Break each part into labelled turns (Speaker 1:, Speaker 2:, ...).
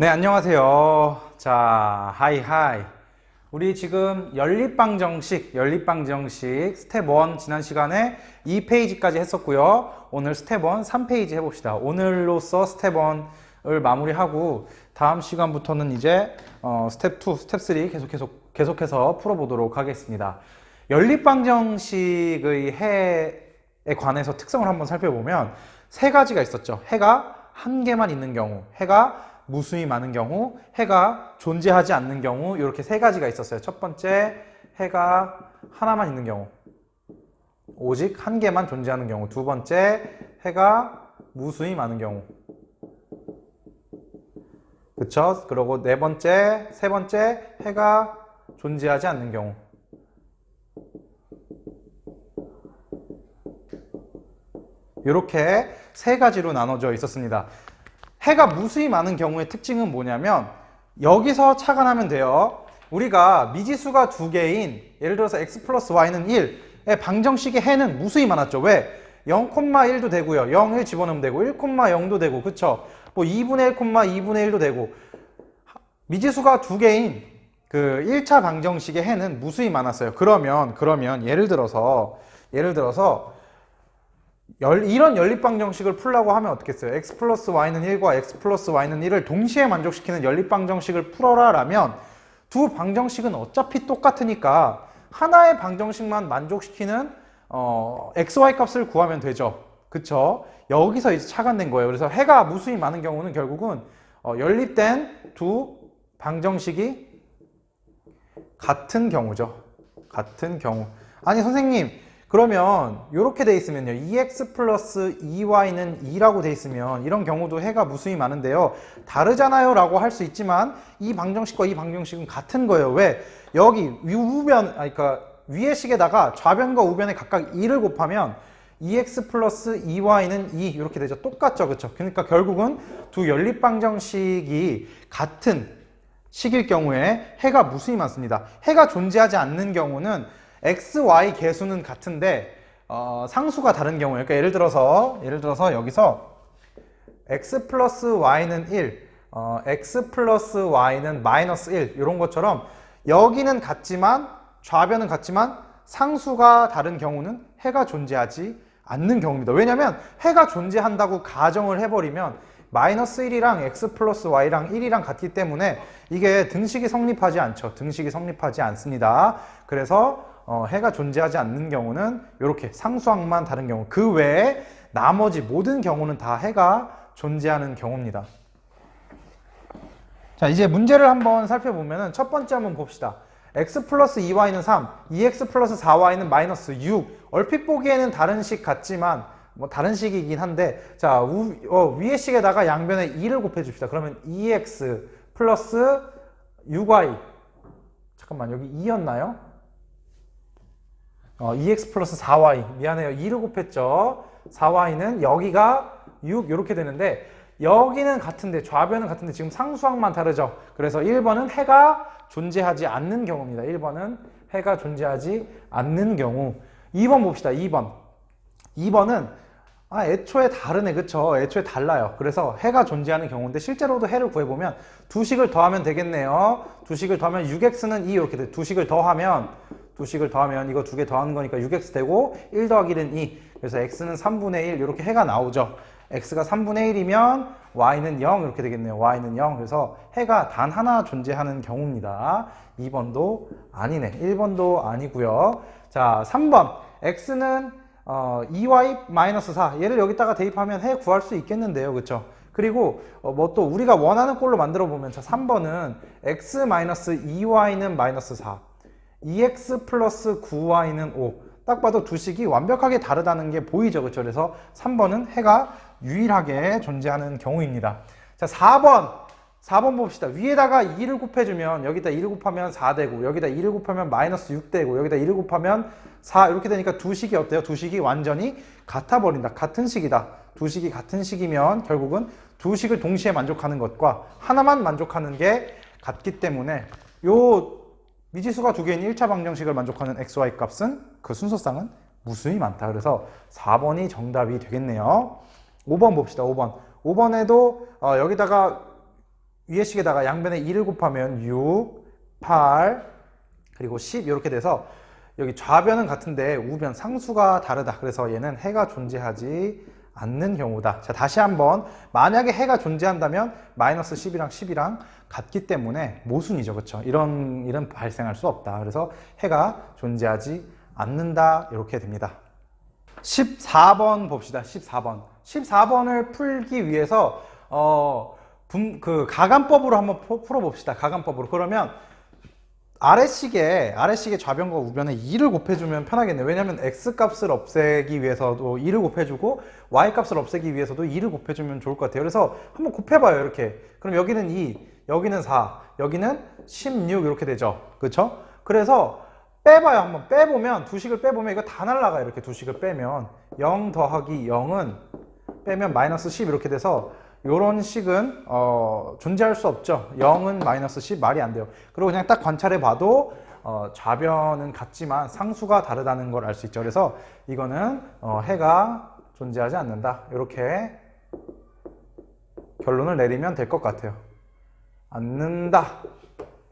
Speaker 1: 네, 안녕하세요. 자, 하이 하이. 우리 지금 연립방정식, 연립방정식 스텝 1 지난 시간에 2페이지까지 했었고요. 오늘 스텝 1 3페이지 해봅시다. 오늘로써 스텝 1을 마무리하고 다음 시간부터는 이제 어, 스텝 2, 스텝 3 계속 계속 계속해서 풀어보도록 하겠습니다. 연립방정식의 해에 관해서 특성을 한번 살펴보면 세 가지가 있었죠. 해가 한 개만 있는 경우, 해가 무수히 많은 경우, 해가 존재하지 않는 경우 이렇게 세 가지가 있었어요. 첫 번째 해가 하나만 있는 경우, 오직 한 개만 존재하는 경우. 두 번째 해가 무수히 많은 경우. 그쵸? 그리고 네 번째, 세 번째 해가 존재하지 않는 경우. 이렇게 세 가지로 나눠져 있었습니다. 해가 무수히 많은 경우의 특징은 뭐냐면 여기서 착안하면 돼요. 우리가 미지수가 두 개인 예를 들어서 x 플러스 y는 1의 방정식의 해는 무수히 많았죠. 왜? 0,1도 되고요. 0, 1 집어넣으면 되고 1,0도 되고 그쵸? 뭐 2분의 1, 2분의 1도 되고 미지수가 두 개인 그 1차 방정식의 해는 무수히 많았어요. 그러면 그러면 예를 들어서 예를 들어서 열, 이런 연립방정식을 풀라고 하면 어떻겠어요? x 플러스 y는 1과 x 플러스 y는 1을 동시에 만족시키는 연립방정식을 풀어라 라면 두 방정식은 어차피 똑같으니까 하나의 방정식만 만족시키는 어, xy 값을 구하면 되죠. 그쵸? 여기서 이제 착안된 거예요. 그래서 해가 무수히 많은 경우는 결국은 어, 연립된 두 방정식이 같은 경우죠. 같은 경우. 아니 선생님 그러면 이렇게 돼 있으면요. 2x 플러스 2y는 2라고 돼 있으면 이런 경우도 해가 무수히 많은데요. 다르잖아요 라고 할 수 있지만 이 방정식과 이 방정식은 같은 거예요. 왜? 여기 우변, 아니 그러니까 위의 식에다가 좌변과 우변에 각각 2를 곱하면 2x 플러스 2y는 2 이렇게 되죠. 똑같죠. 그렇죠? 그러니까 결국은 두 연립 방정식이 같은 식일 경우에 해가 무수히 많습니다. 해가 존재하지 않는 경우는 x, y 개수는 같은데 어, 상수가 다른 경우에 그러니까 예를 들어서 예를 들어서 여기서 x 플러스 y는 1, 어, x 플러스 y는 마이너스 1 이런 것처럼 여기는 같지만 좌변은 같지만 상수가 다른 경우는 해가 존재하지 않는 경우입니다. 왜냐하면 해가 존재한다고 가정을 해버리면 마이너스 1이랑 x 플러스 y랑 1이랑 같기 때문에 이게 등식이 성립하지 않죠. 등식이 성립하지 않습니다. 그래서 어, 해가 존재하지 않는 경우는 이렇게 상수항만 다른 경우 그 외에 나머지 모든 경우는 다 해가 존재하는 경우입니다. 자 이제 문제를 한번 살펴보면 첫 번째 한번 봅시다. x 플러스 2y는 3, 2x 플러스 4y는 마이너스 6 얼핏 보기에는 다른 식 같지만 뭐 다른 식이긴 한데 자 우, 어, 위의 식에다가 양변에 2를 곱해 줍시다. 그러면 2x 플러스 6y 잠깐만 여기 2였나요? 어, 2x 플러스 4y 미안해요. 2를 곱했죠. 4y는 여기가 6 이렇게 되는데 여기는 같은데 좌변은 같은데 지금 상수항만 다르죠. 그래서 1번은 해가 존재하지 않는 경우입니다. 1번은 해가 존재하지 않는 경우. 2번 봅시다. 2번. 2번은 아, 애초에 다르네, 그쵸? 애초에 달라요. 그래서 해가 존재하는 경우인데 실제로도 해를 구해보면 두 식을 더하면 되겠네요. 두 식을 더하면 6x는 2 이렇게 돼. 두 식을 더하면 두 식을 더하면 이거 두 개 더하는 거니까 6x 되고 1 더하기 1은 2. 그래서 x는 3분의 1 이렇게 해가 나오죠. x가 3분의 1이면 y는 0 이렇게 되겠네요. y는 0. 그래서 해가 단 하나 존재하는 경우입니다. 2번도 아니네. 1번도 아니고요. 자, 3번. x는 어, 2y-4 얘를 여기다가 대입하면 해 구할 수 있겠는데요. 그쵸? 그리고 어, 뭐 또 우리가 원하는 꼴로 만들어 보면 자 3번은 x-2y는 마이너스 4 2x 플러스 9y는 5 딱 봐도 두 식이 완벽하게 다르다는 게 보이죠. 그쵸? 그래서 3번은 해가 유일하게 존재하는 경우입니다. 자 4번 4번 봅시다. 위에다가 2를 곱해주면 여기다 2를 곱하면 4 되고 여기다 2를 곱하면 마이너스 6 되고 여기다 2를 곱하면 4 이렇게 되니까 두 식이 어때요? 두 식이 완전히 같아 버린다. 같은 식이다. 두 식이 같은 식이면 결국은 두 식을 동시에 만족하는 것과 하나만 만족하는 게 같기 때문에 요 미지수가 두 개인 1차 방정식을 만족하는 xy 값은 그 순서상은 무수히 많다. 그래서 4번이 정답이 되겠네요. 5번 봅시다. 5번. 5번에도 어, 여기다가 위의 식에다가 양변에 2를 곱하면 6, 8, 그리고 10 이렇게 돼서 여기 좌변은 같은데 우변 상수가 다르다. 그래서 얘는 해가 존재하지 않는 경우다. 자, 다시 한번 만약에 해가 존재한다면 마이너스 10이랑 10이랑 같기 때문에 모순이죠. 그렇죠? 이런 일은 발생할 수 없다. 그래서 해가 존재하지 않는다. 이렇게 됩니다. 14번 봅시다. 14번. 14번을 풀기 위해서 어, 분, 그 가간법으로 한번 포- 풀어 봅시다. 가간법으로. 그러면 아래식에 아래식의 좌변과 우변에 2를 곱해주면 편하겠네요. 왜냐하면 x 값을 없애기 위해서도 2를 곱해주고 y 값을 없애기 위해서도 2를 곱해주면 좋을 것 같아요. 그래서 한번 곱해봐요. 이렇게. 그럼 여기는 2, 여기는 4, 여기는 16 이렇게 되죠. 그렇죠? 그래서 빼봐요. 한번 빼보면 두 식을 빼보면 이거 다 날라가요. 이렇게 두 식을 빼면 0 더하기 0은 빼면 마이너스 10 이렇게 돼서 이런 식은 어, 존재할 수 없죠. 0은 마이너스 10 말이 안 돼요. 그리고 그냥 딱 관찰해 봐도 어, 좌변은 같지만 상수가 다르다는 걸 알 수 있죠. 그래서 이거는 어, 해가 존재하지 않는다. 이렇게 결론을 내리면 될 것 같아요. 않는다.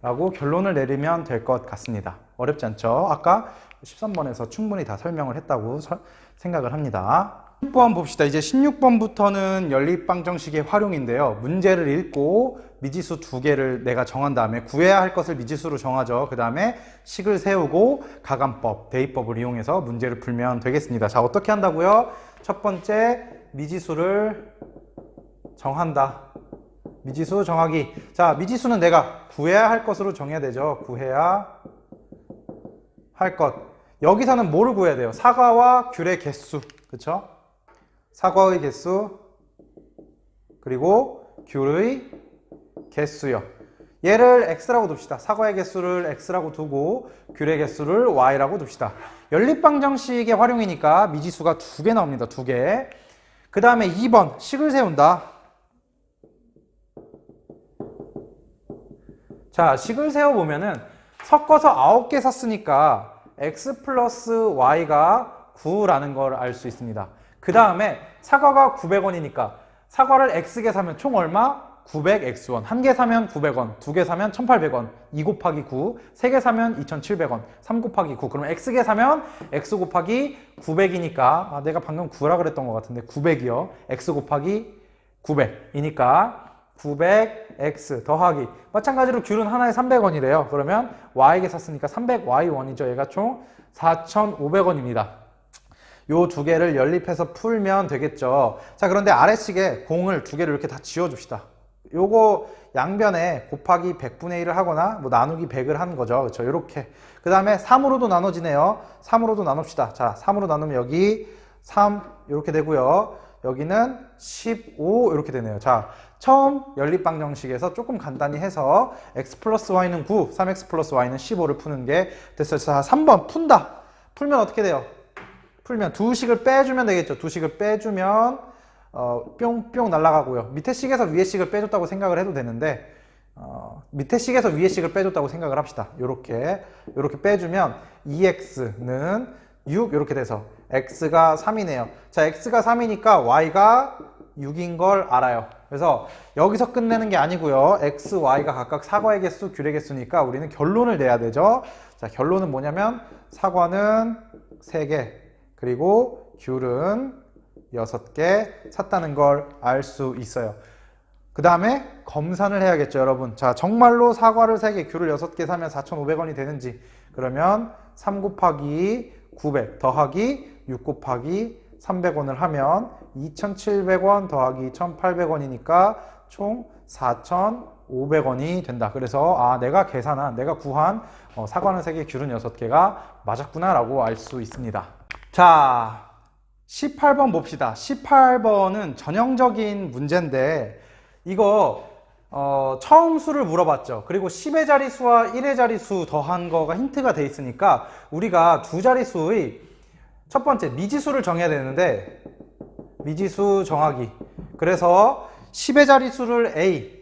Speaker 1: 라고 결론을 내리면 될 것 같습니다. 어렵지 않죠? 아까 13번에서 충분히 다 설명을 했다고 서- 생각을 합니다. 16번 봅시다. 이제 16번부터는 연립방정식의 활용인데요. 문제를 읽고 미지수 두 개를 내가 정한 다음에 구해야 할 것을 미지수로 정하죠. 그 다음에 식을 세우고 가간법, 대입법을 이용해서 문제를 풀면 되겠습니다. 자, 어떻게 한다고요? 첫 번째, 미지수를 정한다. 미지수 정하기. 자, 미지수는 내가 구해야 할 것으로 정해야 되죠. 구해야 할 것. 여기서는 뭐를 구해야 돼요? 사과와 귤의 개수. 그쵸? 사과의 개수, 그리고 귤의 개수요. 얘를 x라고 둡시다. 사과의 개수를 x라고 두고 귤의 개수를 y라고 둡시다. 연립방정식의 활용이니까 미지수가 두 개 나옵니다. 두 개. 그 다음에 2번 식을 세운다. 자, 식을 세워보면은 섞어서 9개 샀으니까 x 플러스 y가 9라는 걸 알 수 있습니다. 그 다음에 사과가 900원이니까 사과를 x개 사면 총 얼마? 900x1. 한개 사면 900원, 두 개 사면 1800원, 2 곱하기 9, 세 개 사면 2700원, 3 곱하기 9. 그러면 x개 사면 x 곱하기 900이니까 아, 내가 방금 9라 그랬던 것 같은데 900이요. x 곱하기 900이니까 900x 더하기 마찬가지로 귤은 하나에 300원이래요. 그러면 y에게 샀으니까 300y1이죠. 얘가 총 4,500원입니다. 요 두 개를 연립해서 풀면 되겠죠. 자, 그런데 아래식에 공을 두 개를 이렇게 다 지워줍시다. 요거 양변에 곱하기 100분의 1을 하거나 뭐 나누기 100을 하는 거죠. 그렇죠. 이렇게. 그 다음에 3으로도 나눠지네요. 3으로도 나눕시다. 자, 3으로 나누면 여기 3 이렇게 되고요. 여기는 15 이렇게 되네요. 자, 처음 연립방 정식에서 조금 간단히 해서 x 플러스 y는 9, 3x 플러스 y는 15를 푸는 게 됐어요. 자, 3번 푼다. 풀면 어떻게 돼요? 풀면 두 식을 빼주면 되겠죠. 두 식을 빼주면 어, 뿅뿅 날아가고요. 밑에 식에서 위에 식을 빼줬다고 생각을 해도 되는데 어, 밑에 식에서 위에 식을 빼줬다고 생각을 합시다. 요렇게 요렇게 빼주면 2x는 6 이렇게 돼서 x가 3이네요. 자, x가 3이니까 y가 6인 걸 알아요. 그래서 여기서 끝내는 게 아니고요. x, y가 각각 사과의 개수, 귤의 개수니까 우리는 결론을 내야 되죠. 자, 결론은 뭐냐면 사과는 3개, 그리고 귤은 6개 샀다는 걸 알 수 있어요. 그 다음에 검산을 해야겠죠, 여러분. 자, 정말로 사과를 3개, 귤을 6개 사면 4,500원이 되는지. 그러면 3 곱하기 900 더하기 6 곱하기 300원을 하면 2,700원 더하기 1,800원이니까 총 4,500원이 된다. 그래서 아, 내가 계산한, 내가 구한 어, 사과는 3개, 귤은 6개가 맞았구나라고 알 수 있습니다. 자, 18번 봅시다. 18번은 전형적인 문제인데 이거 어, 처음 수를 물어봤죠. 그리고 10의 자리수와 1의 자리수 더한 거가 힌트가 돼 있으니까 우리가 두 자리수의 첫 번째 미지수를 정해야 되는데 미지수 정하기. 그래서 10의 자리수를 A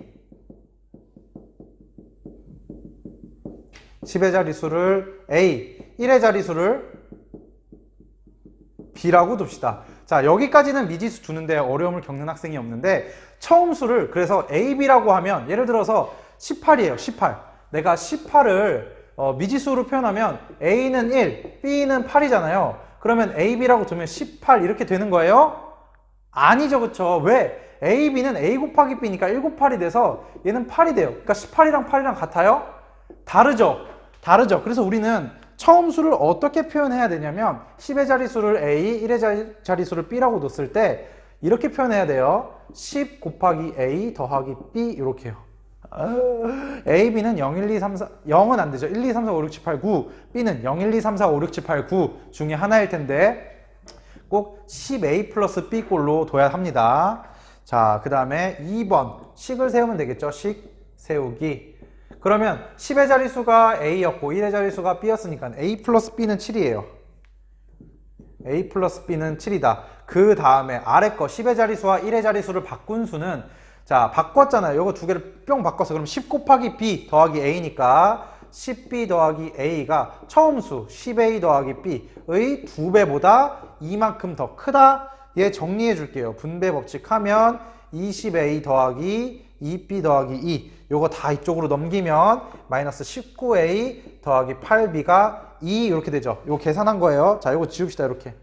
Speaker 1: 10의 자리수를 A 1의 자리수를 B라고 둡시다. 자, 여기까지는 미지수 두는데 어려움을 겪는 학생이 없는데 처음 수를 그래서 AB라고 하면 예를 들어서 18이에요. 18. 내가 18을 어, 미지수로 표현하면 A는 1, B는 8이잖아요. 그러면 AB라고 두면 18 이렇게 되는 거예요? 아니죠, 그쵸? 왜? A, B는 A 곱하기 B니까 1 곱하기 돼서 얘는 8이 돼요. 그러니까 18이랑 8이랑 같아요? 다르죠? 다르죠. 그래서 우리는 처음 수를 어떻게 표현해야 되냐면 10의 자리수를 A, 1의 자리, 자리수를 B라고 뒀을 때 이렇게 표현해야 돼요. 10 곱하기 A 더하기 B 이렇게요. A, B는 0, 1, 2, 3, 4, 0은 안 되죠. 1, 2, 3, 4, 5, 6, 7, 8, 9. B는 0, 1, 2, 3, 4, 5, 6, 7, 8, 9 중에 하나일 텐데 꼭 10A 플러스 B 꼴로 둬야 합니다. 자, 그 다음에 2번. 식을 세우면 되겠죠. 식 세우기. 그러면 10의 자리수가 A였고 1의 자리수가 B였으니까 A 플러스 B는 7이에요. A 플러스 B는 7이다. 그 다음에 아래 거 10의 자리수와 1의 자리수를 바꾼 수는 자 바꿨잖아요. 요거 두 개를 뿅 바꿨어. 그럼 10 곱하기 B 더하기 A니까 10B 더하기 A가 처음 수 10A 더하기 B의 두 배보다 이만큼 더 크다. 얘 정리해 줄게요. 분배 법칙 하면 20A 더하기 2B 더하기 2 요거 다 이쪽으로 넘기면 마이너스 19A 더하기 8B가 2 이렇게 되죠. 요거 계산한 거예요. 자, 요거 지웁시다. 이렇게.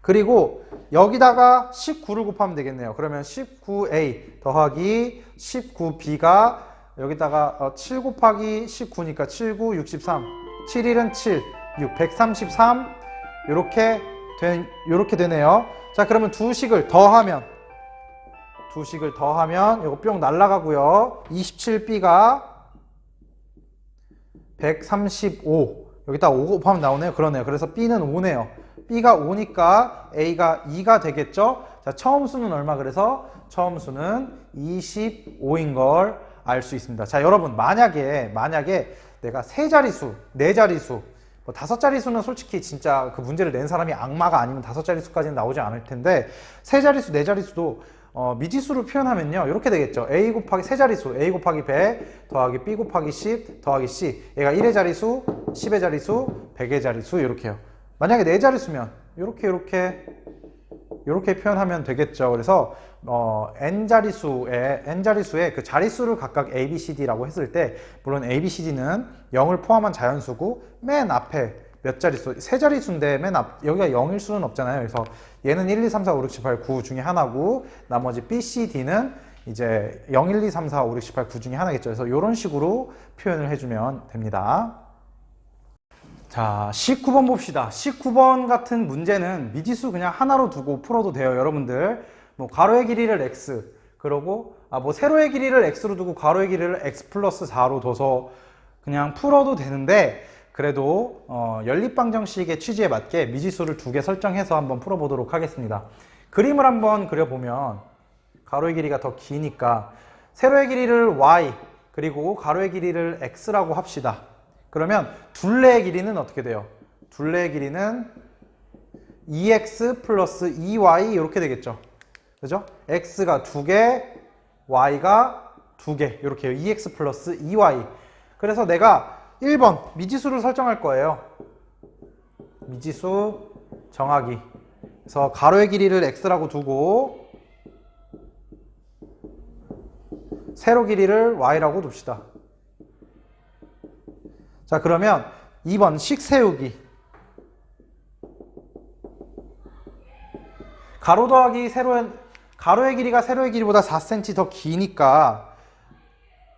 Speaker 1: 그리고 여기다가 19를 곱하면 되겠네요. 그러면 19A 더하기 19B가 여기다가 어, 7 곱하기 19니까 7, 9, 63. 7일은 7, 6, 133. 요렇게 된, 요렇게 되네요. 자, 그러면 두 식을 더하면 두 식을 더하면 이거 뿅 날라가고요. 27B가 135. 여기다 5 곱하면 나오네요. 그러네요. 그래서 B는 5네요. B가 5니까 A가 2가 되겠죠? 자, 처음 수는 얼마 그래서 처음 수는 25인 걸 알 수 있습니다. 자, 여러분 만약에 만약에 내가 세 자리수, 네 자리수, 뭐 다섯 자리수는 솔직히 진짜 그 문제를 낸 사람이 악마가 아니면 다섯 자리수까지는 나오지 않을 텐데 세 자리수, 네 자리수도 어, 미지수로 표현하면요. 이렇게 되겠죠. A 곱하기 세 자리수. A 곱하기 100 더하기 b 곱하기 10 더하기 c. 얘가 1의 자리수 10의 자리수 100의 자리수 이렇게요. 만약에 네 자리수면 이렇게 이렇게 이렇게 표현하면 되겠죠. 그래서 어, n 자리수의 n 자리수의 그 자리수를 각각 a, b, c, d라고 했을 때 물론 a, b, c, d는 0을 포함한 자연수고 맨 앞에 몇 자릿수? 세 자릿수인데 맨 앞, 여기가 0일 수는 없잖아요. 그래서 얘는 1, 2, 3, 4, 5, 6, 7, 8, 9 중에 하나고 나머지 B, C, D는 이제 0, 1, 2, 3, 4, 5, 6, 7, 8, 9 중에 하나겠죠. 그래서 이런 식으로 표현을 해주면 됩니다. 자, 19번 봅시다. 19번 같은 문제는 미지수 그냥 하나로 두고 풀어도 돼요, 여러분들. 뭐 가로의 길이를 x, 그러고 아, 뭐 세로의 길이를 x로 두고 가로의 길이를 x 플러스 4로 둬서 그냥 풀어도 되는데 그래도 어, 연립방정식의 취지에 맞게 미지수를 두 개 설정해서 한번 풀어보도록 하겠습니다. 그림을 한번 그려보면 가로의 길이가 더 기니까 세로의 길이를 y 그리고 가로의 길이를 x라고 합시다. 그러면 둘레의 길이는 어떻게 돼요? 둘레의 길이는 2x 플러스 2y 이렇게 되겠죠. 그죠? x가 두 개, y가 두 개. 이렇게요. 2x 플러스 2y. 그래서 내가 1번 미지수를 설정할 거예요. 미지수 정하기. 그래서 가로의 길이를 x라고 두고 세로 길이를 y라고 둡시다. 자, 그러면 2번 식 세우기. 가로 더하기 세로의 가로의 길이가 세로의 길이보다 4cm 더 기니까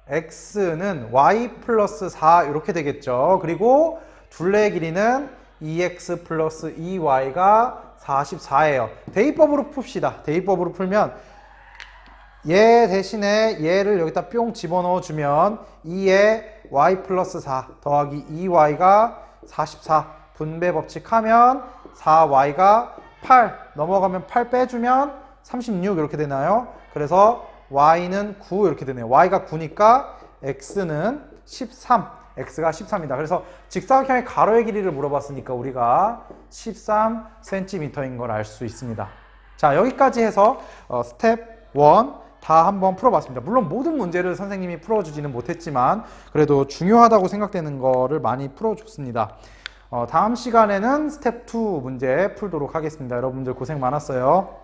Speaker 1: x는 y 플러스 4 이렇게 되겠죠. 그리고 둘레의 길이는 2x 플러스 2y가 44예요. 대입법으로 풉시다. 대입법으로 풀면 얘 대신에 얘를 여기다 뿅 집어넣어 주면 2에 y 플러스 4 더하기 2y가 44 분배 법칙 하면 4y가 8 넘어가면 8 빼주면 36 이렇게 되나요? 그래서 y는 9 이렇게 되네요. y가 9니까 x는 13. x가 13이다. 그래서 직사각형의 가로의 길이를 물어봤으니까 우리가 13cm인 걸 알 수 있습니다. 자, 여기까지 해서 어, 스텝 1 다 한번 풀어봤습니다. 물론 모든 문제를 선생님이 풀어주지는 못했지만 그래도 중요하다고 생각되는 거를 많이 풀어줬습니다. 어, 다음 시간에는 스텝 2 문제 풀도록 하겠습니다. 여러분들 고생 많았어요.